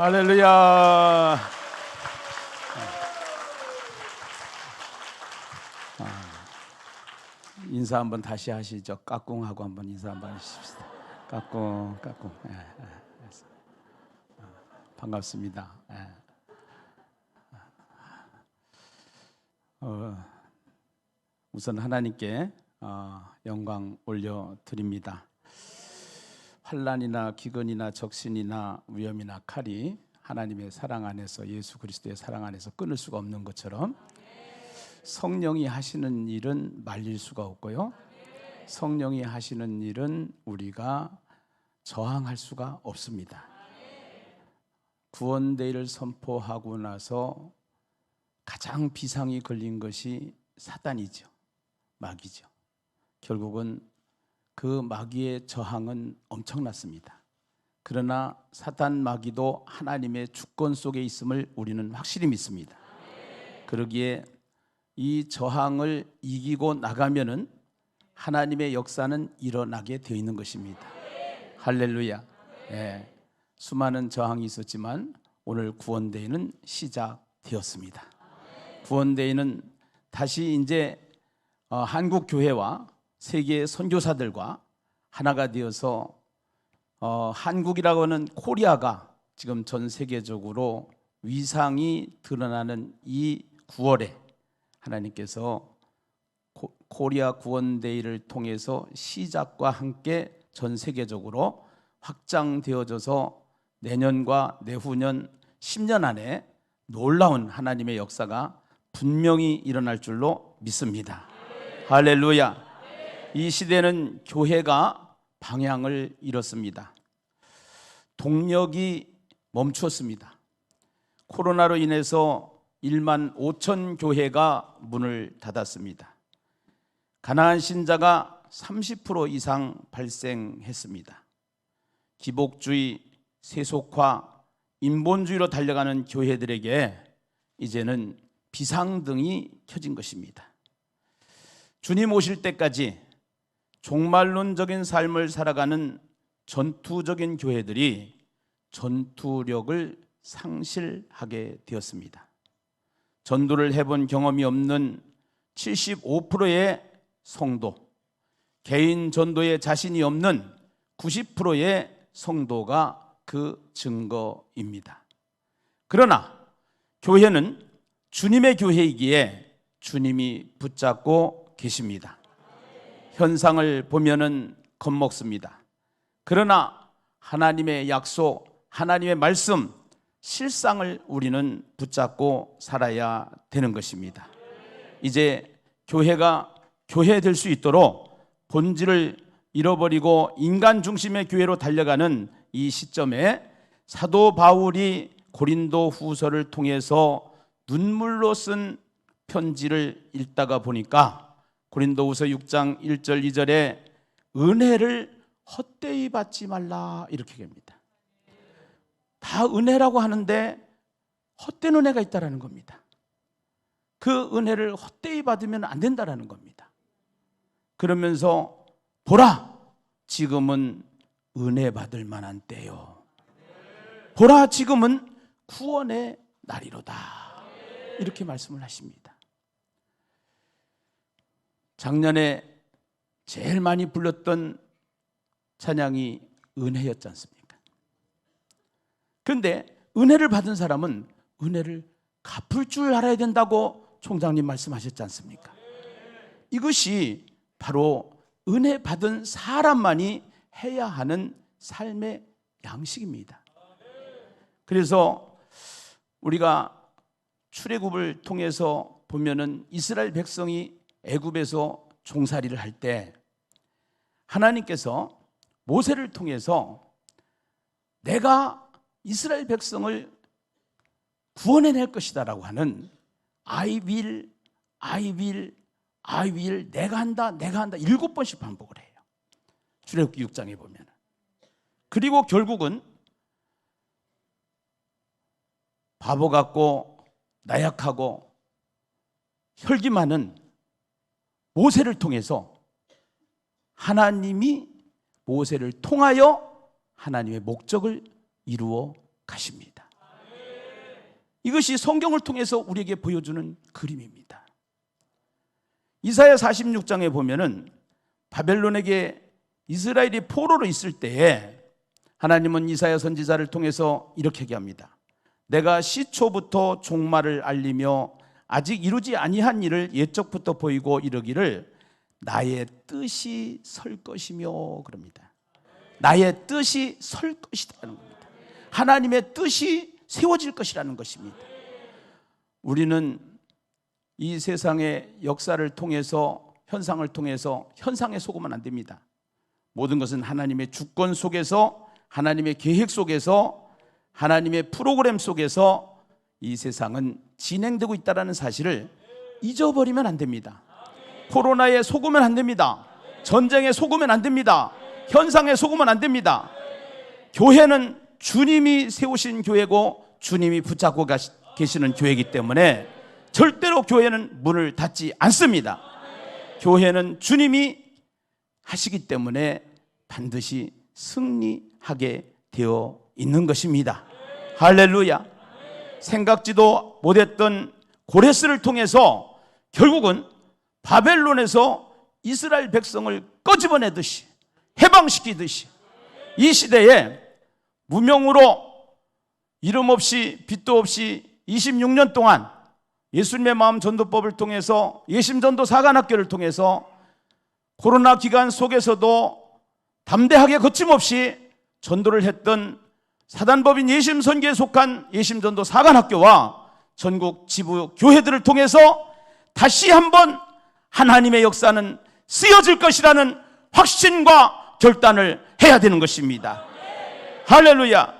할렐루야. 아, 인사 한번 다시 하시죠. 까꿍하고 한번 인사 한번 하십시다. 까꿍, 까꿍. 예, 예. 아, 반갑습니다. 예. 어, 우선 하나님께 어, 영광 올려 드립니다. 환란이나 기근이나 적신이나 위험이나 칼이 하나님의 사랑 안에서 예수 그리스도의 사랑 안에서 끊을 수가 없는 것처럼 성령이 하시는 일은 말릴 수가 없고요. 성령이 하시는 일은 우리가 저항할 수가 없습니다. 구원대를 선포하고 나서 가장 비상이 걸린 것이 사단이죠. 마귀죠. 결국은 그 마귀의 저항은 엄청났습니다. 그러나 사단 마귀도 하나님의 주권 속에 있음을 우리는 확실히 믿습니다. 그러기에 이 저항을 이기고 나가면은 하나님의 역사는 일어나게 되어 있는 것입니다. 할렐루야. 예. 수많은 저항이 있었지만 오늘 구원대회는 시작되었습니다. 구원대회는 다시 이제 어, 한국 교회와 세계 선교사들과 하나가 되어서 어, 한국이라고 하는 코리아가 지금 전 세계적으로 위상이 드러나는 이 9월에 하나님께서 코, 코리아 구원데이를 통해서 시작과 함께 전 세계적으로 확장되어져서 내년과 내후년 10년 안에 놀라운 하나님의 역사가 분명히 일어날 줄로 믿습니다. 할렐루야. 이 시대는 교회가 방향을 잃었습니다. 동력이 멈추었습니다. 코로나로 인해서 1만 5천 교회가 문을 닫았습니다. 가난한 신자가 30% 이상 발생했습니다. 기복주의, 세속화, 인본주의로 달려가는 교회들에게 이제는 비상등이 켜진 것입니다. 주님 오실 때까지 종말론적인 삶을 살아가는 전투적인 교회들이 전투력을 상실하게 되었습니다. 전도를 해본 경험이 없는 75%의 성도, 개인 전도에 자신이 없는 90%의 성도가 그 증거입니다. 그러나 교회는 주님의 교회이기에 주님이 붙잡고 계십니다. 현상을 보면은 겁먹습니다. 그러나 하나님의 약속, 하나님의 말씀, 실상을 우리는 붙잡고 살아야 되는 것입니다. 이제 교회가 교회 될 수 있도록 본질을 잃어버리고 인간 중심의 교회로 달려가는 이 시점에 사도 바울이 고린도 후서를 통해서 눈물로 쓴 편지를 읽다가 보니까 고린도후서 6장 1절 2절에 은혜를 헛되이 받지 말라 이렇게 됩니다. 다 은혜라고 하는데 헛된 은혜가 있다라는 겁니다. 그 은혜를 헛되이 받으면 안 된다라는 겁니다. 그러면서 보라 지금은 은혜 받을 만한 때요. 보라 지금은 구원의 날이로다. 이렇게 말씀을 하십니다. 작년에 제일 많이 불렀던 찬양이 은혜였지 않습니까? 그런데 은혜를 받은 사람은 은혜를 갚을 줄 알아야 된다고 총장님 말씀하셨지 않습니까? 이것이 바로 은혜 받은 사람만이 해야 하는 삶의 양식입니다. 그래서 우리가 출애굽을 통해서 보면은 이스라엘 백성이 애굽에서 종살이를 할 때 하나님께서 모세를 통해서 내가 이스라엘 백성을 구원해낼 것이다라고 하는 I will, I will, I will, 내가 한다, 내가 한다 일곱 번씩 반복을 해요. 출애굽기 6장에 보면. 그리고 결국은 바보 같고 나약하고 혈기 많은 모세를 통해서 하나님이 모세를 통하여 하나님의 목적을 이루어 가십니다. 이것이 성경을 통해서 우리에게 보여주는 그림입니다. 이사야 46장에 보면은 바벨론에게 이스라엘이 포로로 있을 때에 하나님은 이사야 선지자를 통해서 이렇게 얘기합니다. 내가 시초부터 종말을 알리며 아직 이루지 아니한 일을 예적부터 보이고 이르기를 나의 뜻이 설 것이며 그럽니다. 나의 뜻이 설 것이라는 겁니다. 하나님의 뜻이 세워질 것이라는 것입니다. 우리는 이 세상의 역사를 통해서 현상을 통해서 현상에 속으면 안 됩니다. 모든 것은 하나님의 주권 속에서 하나님의 계획 속에서 하나님의 프로그램 속에서 이 세상은 진행되고 있다는 사실을 잊어버리면 안 됩니다. 코로나에 속으면 안 됩니다. 전쟁에 속으면 안 됩니다. 현상에 속으면 안 됩니다. 교회는 주님이 세우신 교회고 주님이 붙잡고 계시는 교회이기 때문에 절대로 교회는 문을 닫지 않습니다. 교회는 주님이 하시기 때문에 반드시 승리하게 되어 있는 것입니다. 할렐루야. 생각지도 못했던 고레스를 통해서 결국은 바벨론에서 이스라엘 백성을 꺼집어내듯이 해방시키듯이 이 시대에 무명으로 이름 없이 빛도 없이 26년 동안 예수님의 마음 전도법을 통해서 예심전도 사관학교를 통해서 코로나 기간 속에서도 담대하게 거침없이 전도를 했던 사단법인 예심선교에 속한 예심전도 사관학교와 전국 지부 교회들을 통해서 다시 한번 하나님의 역사는 쓰여질 것이라는 확신과 결단을 해야 되는 것입니다. 할렐루야.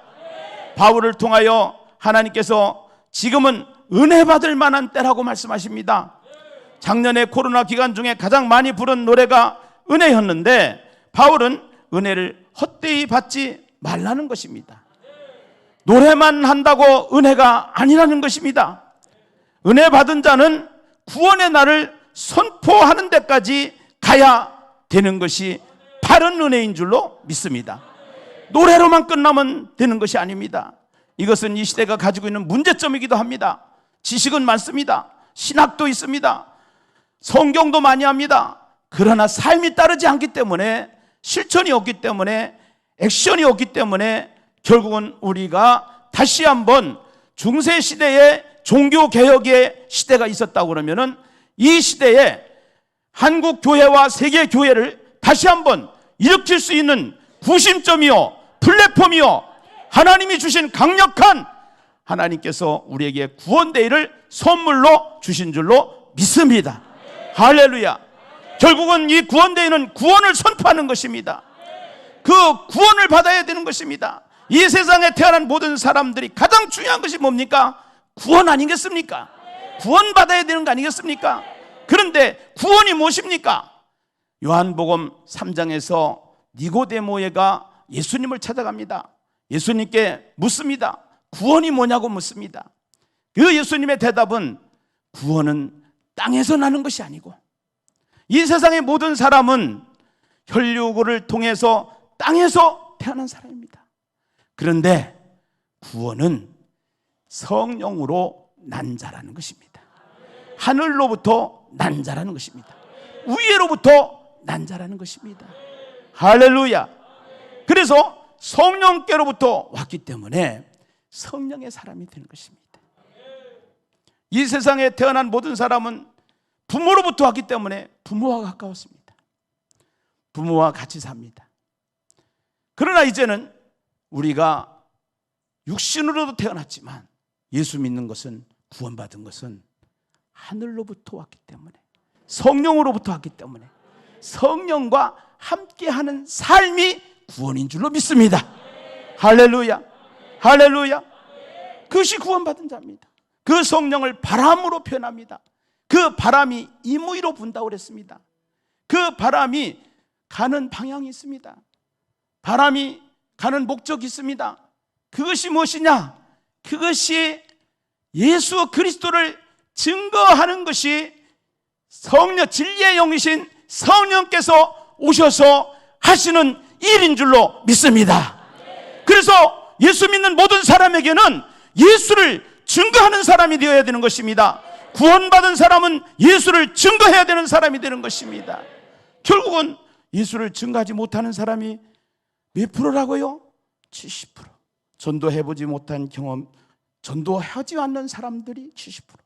바울을 통하여 하나님께서 지금은 은혜 받을 만한 때라고 말씀하십니다. 작년에 코로나 기간 중에 가장 많이 부른 노래가 은혜였는데 바울은 은혜를 헛되이 받지 말라는 것입니다. 노래만 한다고 은혜가 아니라는 것입니다. 은혜 받은 자는 구원의 날을 선포하는 데까지 가야 되는 것이 바른 은혜인 줄로 믿습니다. 노래로만 끝나면 되는 것이 아닙니다. 이것은 이 시대가 가지고 있는 문제점이기도 합니다. 지식은 많습니다. 신학도 있습니다. 성경도 많이 합니다. 그러나 삶이 따르지 않기 때문에 실천이 없기 때문에 액션이 없기 때문에 결국은 우리가 다시 한번 중세 시대의 종교 개혁의 시대가 있었다고 그러면은 이 시대에 한국 교회와 세계 교회를 다시 한번 일으킬 수 있는 구심점이요 플랫폼이요 하나님이 주신 강력한 하나님께서 우리에게 구원 대회를 선물로 주신 줄로 믿습니다. 할렐루야. 결국은 이 구원 대회는 구원을 선포하는 것입니다. 그 구원을 받아야 되는 것입니다. 이 세상에 태어난 모든 사람들이 가장 중요한 것이 뭡니까? 구원 아니겠습니까? 구원 받아야 되는 거 아니겠습니까? 그런데 구원이 무엇입니까? 요한복음 3장에서 니고데모에가 예수님을 찾아갑니다. 예수님께 묻습니다. 구원이 뭐냐고 묻습니다. 그 예수님의 대답은 구원은 땅에서 나는 것이 아니고 이 세상의 모든 사람은 혈육을 통해서 땅에서 태어난 사람입니다. 그런데 구원은 성령으로 난 자라는 것입니다. 하늘로부터 난 자라는 것입니다. 위에로부터 난 자라는 것입니다. 할렐루야. 그래서 성령께로부터 왔기 때문에 성령의 사람이 되는 것입니다. 이 세상에 태어난 모든 사람은 부모로부터 왔기 때문에 부모와 가까웠습니다. 부모와 같이 삽니다. 그러나 이제는 우리가 육신으로도 태어났지만 예수 믿는 것은 구원받은 것은 하늘로부터 왔기 때문에 성령으로부터 왔기 때문에 성령과 함께하는 삶이 구원인 줄로 믿습니다. 할렐루야. 할렐루야. 그것이 구원받은 자입니다. 그 성령을 바람으로 표현합니다. 그 바람이 임의로 분다고 그랬습니다. 그 바람이 가는 방향이 있습니다. 바람이 가는 목적이 있습니다. 그것이 무엇이냐? 그것이 예수 그리스도를 증거하는 것이 성령 진리의 영이신 성령께서 오셔서 하시는 일인 줄로 믿습니다. 그래서 예수 믿는 모든 사람에게는 예수를 증거하는 사람이 되어야 되는 것입니다. 구원받은 사람은 예수를 증거해야 되는 사람이 되는 것입니다. 결국은 예수를 증거하지 못하는 사람이 몇 프로라고요? 70%. 전도해보지 못한 경험, 전도하지 않는 사람들이 70%.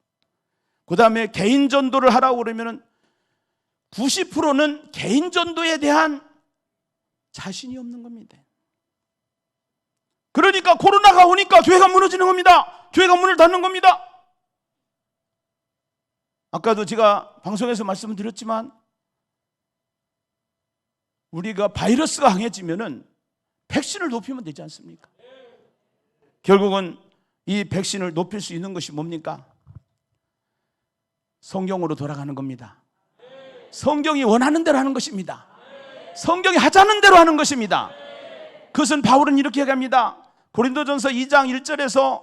그 다음에 개인 전도를 하라고 그러면은 90%는 개인 전도에 대한 자신이 없는 겁니다. 그러니까 코로나가 오니까 교회가 무너지는 겁니다. 교회가 문을 닫는 겁니다. 아까도 제가 방송에서 말씀을 드렸지만 우리가 바이러스가 강해지면은 백신을 높이면 되지 않습니까? 결국은 이 백신을 높일 수 있는 것이 뭡니까? 성경으로 돌아가는 겁니다. 성경이 원하는 대로 하는 것입니다. 성경이 하자는 대로 하는 것입니다. 그것은 바울은 이렇게 얘기합니다. 고린도전서 2장 1절에서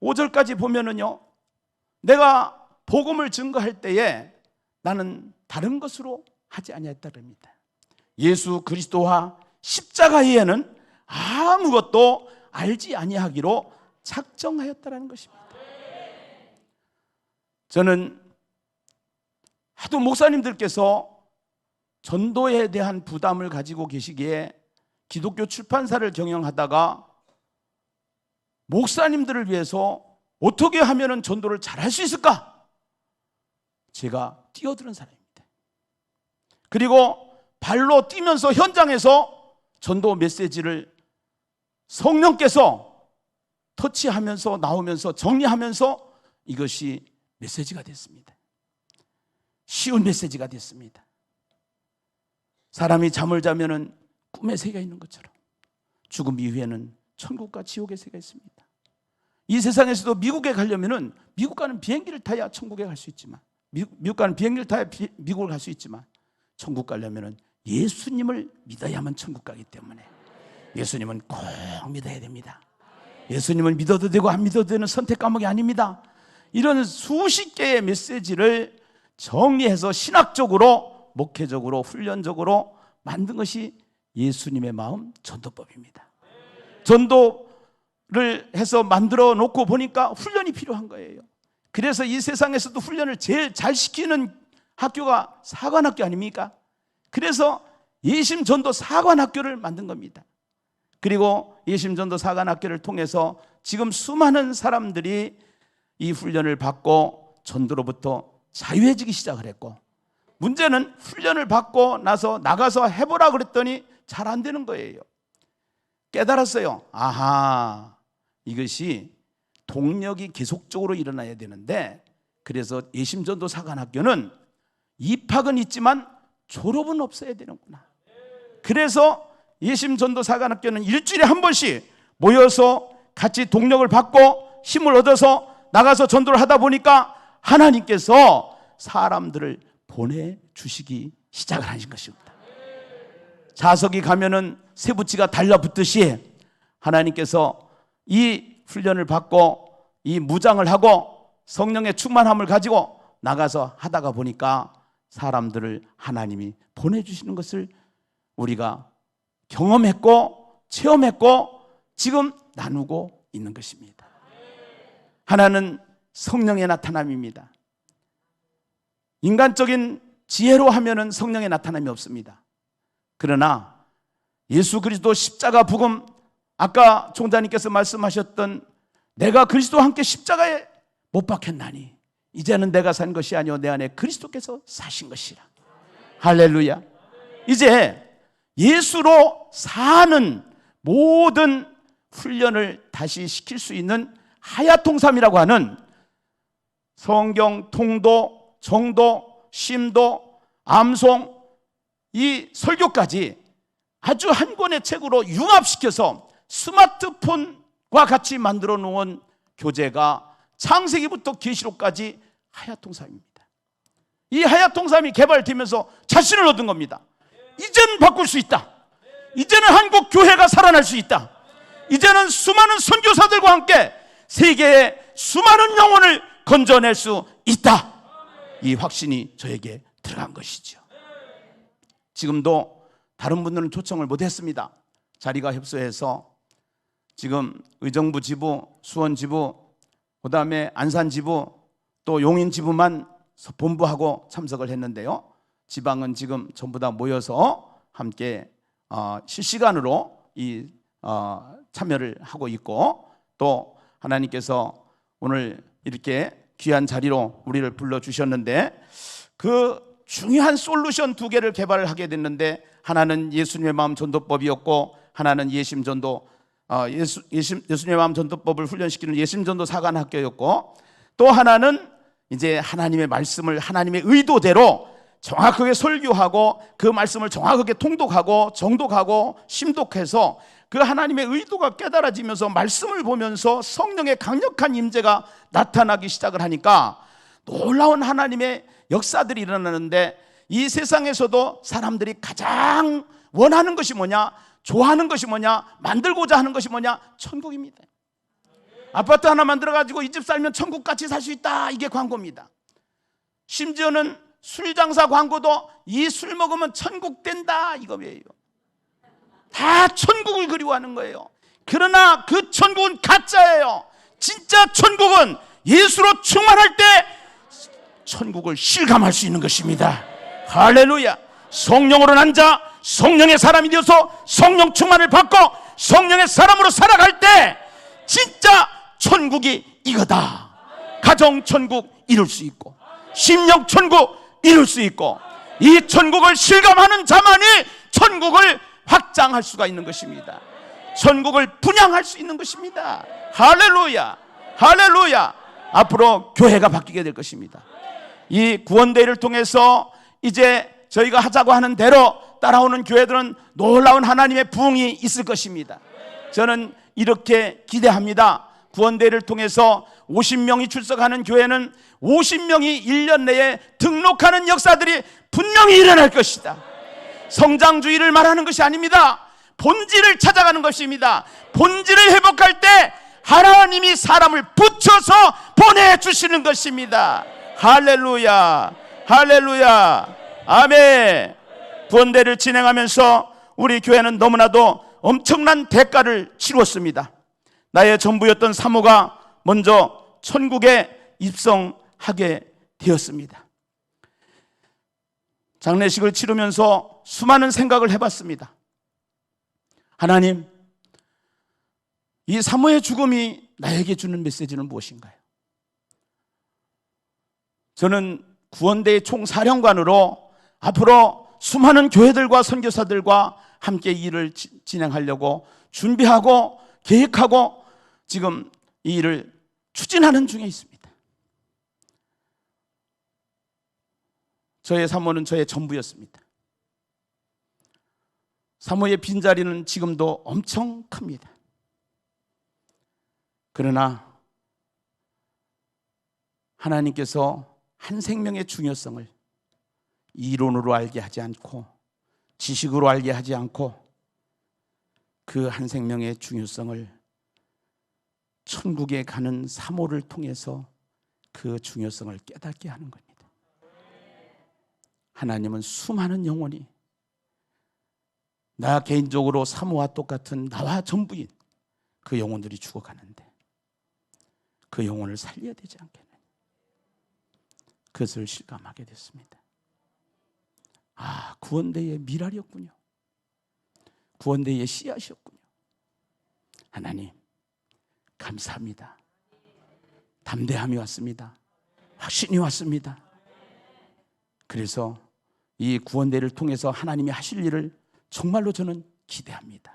5절까지 보면은요. 내가 복음을 증거할 때에 나는 다른 것으로 하지 아니했다 그럽니다. 예수 그리스도와 십자가 외에는 아무것도 알지 아니하기로 작정하였다라는 것입니다. 저는 하도 목사님들께서 전도에 대한 부담을 가지고 계시기에 기독교 출판사를 경영하다가 목사님들을 위해서 어떻게 하면 전도를 잘 할 수 있을까? 제가 뛰어드는 사람입니다. 그리고 발로 뛰면서 현장에서 전도 메시지를 성령께서 터치하면서 나오면서 정리하면서 이것이 메시지가 됐습니다. 쉬운 메시지가 됐습니다. 사람이 잠을 자면은 꿈의 세계가 있는 것처럼 죽음 이후에는 천국과 지옥의 세계가 있습니다. 이 세상에서도 미국에 가려면은 미국 가는 비행기를 타야 천국에 갈 수 있지만 미국, 미국 가는 비행기를 타야 비, 미국을 갈 수 있지만 천국 가려면은 예수님을 믿어야만 천국 가기 때문에 예수님은 꼭 믿어야 됩니다. 예수님을 믿어도 되고 안 믿어도 되는 선택 과목이 아닙니다. 이런 수십 개의 메시지를 정리해서 신학적으로 목회적으로 훈련적으로 만든 것이 예수님의 마음 전도법입니다. 전도를 해서 만들어 놓고 보니까 훈련이 필요한 거예요. 그래서 이 세상에서도 훈련을 제일 잘 시키는 학교가 사관학교 아닙니까? 그래서 예심 전도 사관학교를 만든 겁니다. 그리고 예심 전도 사관학교를 통해서 지금 수많은 사람들이 이 훈련을 받고 전도로부터 자유해지기 시작을 했고 문제는 훈련을 받고 나서 나가서 해보라 그랬더니 잘 안 되는 거예요. 깨달았어요. 아하, 이것이 동력이 계속적으로 일어나야 되는데 그래서 예심전도 사관학교는 입학은 있지만 졸업은 없어야 되는구나. 그래서 예심전도 사관학교는 일주일에 한 번씩 모여서 같이 동력을 받고 힘을 얻어서 나가서 전도를 하다 보니까 하나님께서 사람들을 보내주시기 시작을 하신 것입니다. 자석이 가면은 세부치가 달라붙듯이 하나님께서 이 훈련을 받고 이 무장을 하고 성령의 충만함을 가지고 나가서 하다가 보니까 사람들을 하나님이 보내주시는 것을 우리가 경험했고 체험했고 지금 나누고 있는 것입니다. 하나는 성령의 나타남입니다. 인간적인 지혜로 하면은 성령의 나타남이 없습니다. 그러나 예수 그리스도 십자가 부금 아까 총장님께서 말씀하셨던 내가 그리스도와 함께 십자가에 못 박혔나니 이제는 내가 산 것이 아니요 내 안에 그리스도께서 사신 것이라. 할렐루야. 이제 예수로 사는 모든 훈련을 다시 시킬 수 있는 하야통삼이라고 하는 성경 통도, 정도, 심도, 암송 이 설교까지 아주 한 권의 책으로 융합시켜서 스마트폰과 같이 만들어 놓은 교재가 창세기부터 계시록까지 하야통삼입니다. 이 하야통삼이 개발되면서 자신을 얻은 겁니다. 이제는 바꿀 수 있다. 이제는 한국 교회가 살아날 수 있다. 이제는 수많은 선교사들과 함께 세계의 수많은 영혼을 건져낼 수 있다. 이 확신이 저에게 들어간 것이죠. 지금도 다른 분들은 초청을 못했습니다. 자리가 협소해서 지금 의정부 지부, 수원 지부, 그 다음에 안산 지부 또 용인 지부만 본부하고 참석을 했는데요. 지방은 지금 전부 다 모여서 함께 어, 실시간으로 이 어, 참여를 하고 있고 또 하나님께서 오늘 이렇게 귀한 자리로 우리를 불러 주셨는데 그 중요한 솔루션 두 개를 개발을 하게 됐는데 하나는 예수님의 마음 전도법이었고 하나는 예심 전도 어, 예수, 예심, 예수님의 마음 전도법을 훈련시키는 예심 전도 사관 학교였고 또 하나는 이제 하나님의 말씀을 하나님의 의도대로 정확하게 설교하고 그 말씀을 정확하게 통독하고 정독하고 심독해서 그 하나님의 의도가 깨달아지면서 말씀을 보면서 성령의 강력한 임재가 나타나기 시작을 하니까 놀라운 하나님의 역사들이 일어나는데 이 세상에서도 사람들이 가장 원하는 것이 뭐냐? 좋아하는 것이 뭐냐? 만들고자 하는 것이 뭐냐? 천국입니다. 아파트 하나 만들어 가지고 이 집 살면 천국 같이 살 수 있다. 이게 광고입니다. 심지어는 술 장사 광고도 이 술 먹으면 천국 된다 이거예요. 다 천국을 그리워하는 거예요. 그러나 그 천국은 가짜예요. 진짜 천국은 예수로 충만할 때 천국을 실감할 수 있는 것입니다. 할렐루야. 성령으로 난 자, 성령의 사람이 되어서 성령 충만을 받고 성령의 사람으로 살아갈 때 진짜 천국이 이거다. 가정 천국 이룰 수 있고 심령 천국 이룰 수 있고 이 천국을 실감하는 자만이 천국을 확장할 수가 있는 것입니다. 천국을 분양할 수 있는 것입니다. 할렐루야. 할렐루야. 앞으로 교회가 바뀌게 될 것입니다. 이 구원대회를 통해서 이제 저희가 하자고 하는 대로 따라오는 교회들은 놀라운 하나님의 부흥이 있을 것입니다. 저는 이렇게 기대합니다. 구원대회를 통해서 50명이 출석하는 교회는 50명이 1년 내에 등록하는 역사들이 분명히 일어날 것이다. 성장주의를 말하는 것이 아닙니다. 본질을 찾아가는 것입니다. 본질을 회복할 때 하나님이 사람을 붙여서 보내주시는 것입니다. 할렐루야. 할렐루야. 아멘. 구원대를 진행하면서 우리 교회는 너무나도 엄청난 대가를 치루었습니다. 나의 전부였던 사모가 먼저 천국에 입성하게 되었습니다. 장례식을 치르면서 수많은 생각을 해봤습니다. 하나님, 이 사모의 죽음이 나에게 주는 메시지는 무엇인가요? 저는 구원대의 총사령관으로 앞으로 수많은 교회들과 선교사들과 함께 일을 진행하려고 준비하고 계획하고 지금 이 일을 추진하는 중에 있습니다. 저의 사모는 저의 전부였습니다. 사모의 빈자리는 지금도 엄청 큽니다. 그러나 하나님께서 한 생명의 중요성을 이론으로 알게 하지 않고 지식으로 알게 하지 않고 그 한 생명의 중요성을 천국에 가는 사모를 통해서 그 중요성을 깨닫게 하는 겁니다. 하나님은 수많은 영혼이 나 개인적으로 사모와 똑같은 나와 전부인 그 영혼들이 죽어가는데 그 영혼을 살려야 되지 않겠느냐. 그것을 실감하게 됐습니다. 아, 구원대의 미랄이었군요. 구원대의 씨앗이었군요. 하나님, 감사합니다. 담대함이 왔습니다. 확신이 왔습니다. 그래서 이 구원대를 통해서 하나님이 하실 일을 정말로 저는 기대합니다.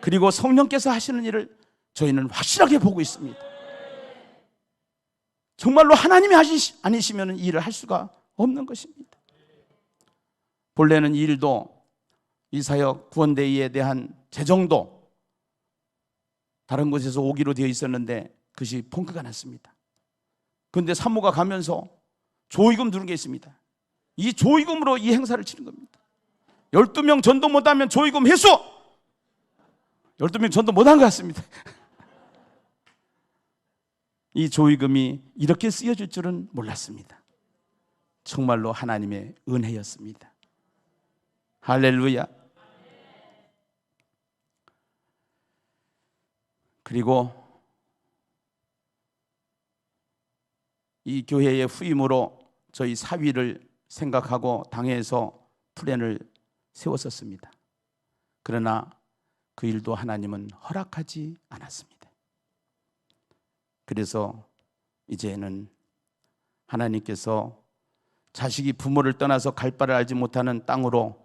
그리고 성령께서 하시는 일을 저희는 확실하게 보고 있습니다. 정말로 하나님이 하시 아니시면 이 일을 할 수가 없는 것입니다. 본래는 이 일도 이사역 구원대회에 대한 재정도 다른 곳에서 오기로 되어 있었는데 그것이 펑크가 났습니다. 그런데 사모가 가면서 조의금 두는 게 있습니다. 이 조의금으로 이 행사를 치는 겁니다. 12명 전도 못하면 조의금 회수! 12명 전도 못한 것 같습니다. 이 조의금이 이렇게 쓰여질 줄은 몰랐습니다. 정말로 하나님의 은혜였습니다. 할렐루야. 그리고 이 교회의 후임으로 저희 사위를 생각하고 당회에서 플랜을 세웠었습니다. 그러나 그 일도 하나님은 허락하지 않았습니다. 그래서 이제는 하나님께서 자식이 부모를 떠나서 갈 바를 알지 못하는 땅으로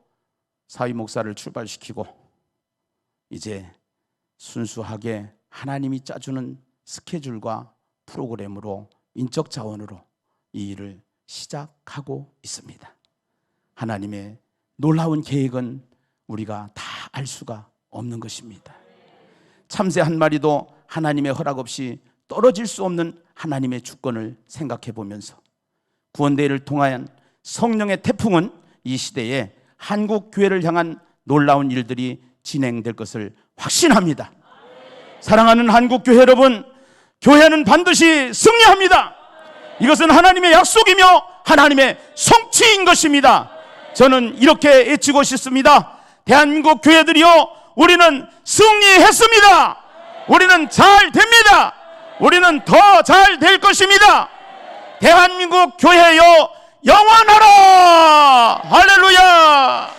사위 목사를 출발시키고 이제 순수하게 하나님이 짜주는 스케줄과 프로그램으로 인적 자원으로 이 일을 시작하고 있습니다. 하나님의 놀라운 계획은 우리가 다 알 수가 없는 것입니다. 참새 한 마리도 하나님의 허락 없이 떨어질 수 없는 하나님의 주권을 생각해 보면서 구원대회를 통한 성령의 태풍은 이 시대에 한국 교회를 향한 놀라운 일들이 진행될 것을 확신합니다. 사랑하는 한국 교회 여러분, 교회는 반드시 승리합니다. 이것은 하나님의 약속이며 하나님의 성취인 것입니다. 저는 이렇게 외치고 싶습니다. 대한민국 교회들이요, 우리는 승리했습니다. 우리는 잘 됩니다. 우리는 더 잘 될 것입니다. 대한민국 교회여 영원하라! 할렐루야!